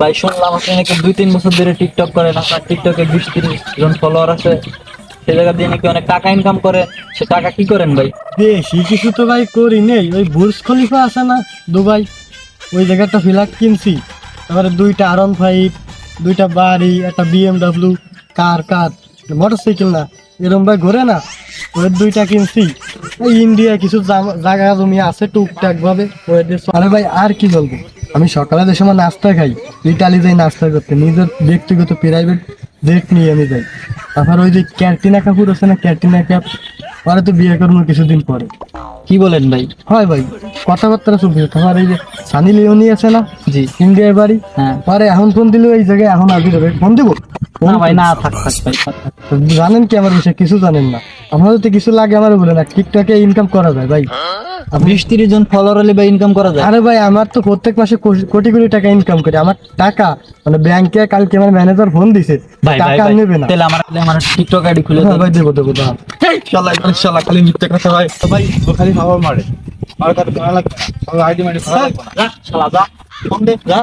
ভাই, শুনলাম আপনি নাকি দুই, তিন বছর ধরে টিকটক করেন, আপনার টিকটকে বিশ, তিরিশ জন ফলোয়ার আছে। সে জায়গা দিয়ে নাকি অনেক টাকা ইনকাম করে সে টাকা কি করেন ভাই? বেশি কিছু তো ভাই করি নেই। ওই বুর্জ খলিফা আছে না, দুবাই, ওই জায়গাটা ফ্ল্যাট কিনছি। তারপরে দুইটা আর ফাইভ দুইটা বাড়ি একটা বিএমডাব্লিউ কার কার মোটরসাইকেল না। এরম ভাই ঘোরে না, ওই দুইটা কিনছি। ওই ইন্ডিয়া কিছু জায়গা জমি আছে টুকটাক ভাবে। আরে ভাই, আর কি বলব? আমি সকালে যে সময় নাস্তা খাই ইটালি যাই নাস্তা করতে নিজের ব্যক্তিগত প্রাইভেট জেট নিয়ে আমি যাই। তারপর ওই যে ক্যান্টিনা কাপুর আছে না ক্যান্টিনা ক্যাপ পরে তো বিয়ে করব কিছুদিন পরে। কি বলেন ভাই? হয় ভাই কথাবার্তা চলছে তোমার এই যে সানি লিওনি আছে না জি। ইন্ডিয়ার বাড়ি হ্যাঁ। পরে এখন ফোন দিলে এই জায়গায় এখন আগে যাবে ফোন দেবো? না ভাই না থাক থাক ভাই থাক, থাক। তো জানেন কি আমার বিষয়ে? কিছু জানেন না। আপনাদের তো কিছু লাগে আমার বলে না। টিকটকে ইনকাম করা যায় ভাই। বিশ তিরিশ জন ফলোয়ার হলে ভাই ইনকাম করা যায়? আরে ভাই আমার তো প্রত্যেক মাসে কোটি কোটি কোটি টাকা ইনকাম করি। আমার টাকা মানে ব্যাংকে কালকে আমার ম্যানেজার ফোন দিছে। ভাই ভাই টাকা নেবে না। তাহলে আমার আমার টিকটক আইডি খুলে হ্যাঁ দেন। ভাই দেবো দেবো দাঁড়ান। শালা শালা খালি মিথ্যে কথা ভাই। ভাই খালি খাবার মারে। আর করা লাগবে না। আইডি মারি করা লাগবে না। যা, শালা যা। ফোন দে যা।